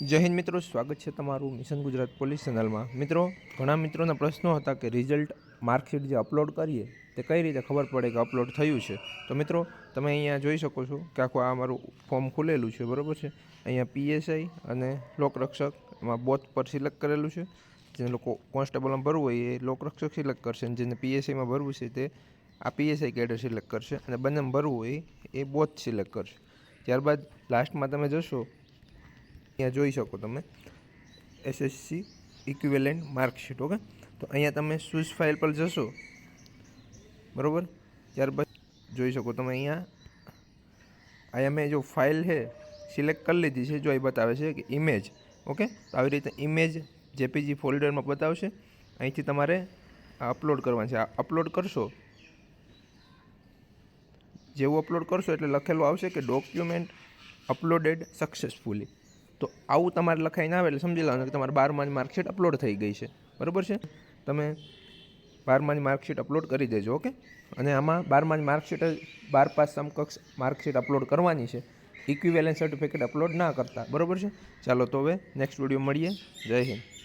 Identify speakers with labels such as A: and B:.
A: જય હિન્દ મિત્રો, સ્વાગત છે તમારું મિશન ગુજરાત પોલીસ ચેનલમાં. મિત્રો, ઘણા મિત્રોના પ્રશ્નો હતા કે રિઝલ્ટ માર્કશીટ જે અપલોડ કરીએ, તે કઈ રીતે ખબર પડે કે અપલોડ થયું છે? તો મિત્રો, તમે અહીંયા જોઈ શકો છો કે આખું આ મારું ફોર્મ ખુલેલું છે, બરાબર છે? અહીંયા પીએસઆઈ અને લોકરક્ષક એમાં બોથ પર સિલેક્ટ કરેલું છે. જે લોકો કોન્સ્ટેબલમાં ભરવું હોય એ લોકરક્ષક સિલેક્ટ કરશે અને જેને પીએસઆઈમાં ભરવું છે તે આ પીએસઆઈ કેડર સિલેક્ટ કરશે અને બંને ભરવું હોય એ બોથ સિલેક્ટ કરશે. ત્યારબાદ લાસ્ટમાં તમે જશો અહીંયા જોઈ શકો તમે. SSC equivalent marksheet okay? તો અહીંયા તમે સ્વિચ ફાઇલ પર જશો. બરાબર? ત્યારબાદ જોઈ શકો તમે અહીંયા. અહીંયા મેં જો ફાઇલ છે સિલેક્ટ કરી લીધી છે, જો એ બતાવે છે કે ઇમેજ ઓકે? તો આવી રીતે ઇમેજ જેપીજી ફોલ્ડરમાં બતાવશે. અહીંથી તમારે અપલોડ કરવાની છે. અપલોડ કરશો. જેવું અપલોડ કરશો એટલે લખેલું આવશે કે ડોક્યુમેન્ટ અપલોડેડ સક્સેસફુલી તો આવું તમારે લખાઈને આવે એટલે સમજી લેવાનું કે તમારે બારમાની માર્કશીટ અપલોડ થઈ ગઈ છે. બરાબર છે? તમે બારમાની માર્કશીટ અપલોડ કરી દેજો, ઓકે? અને આમાં બારમાની માર્કશીટ બાર પાસ સમકક્ષ માર્કશીટ અપલોડ કરવાની છે. ઇક્વિવેલન્ટ સર્ટિફિકેટ અપલોડ ના કરતા. બરાબર છે? ચાલો તો હવે નેક્સ્ટ વીડિયો મળીએ. જય હિન્દ.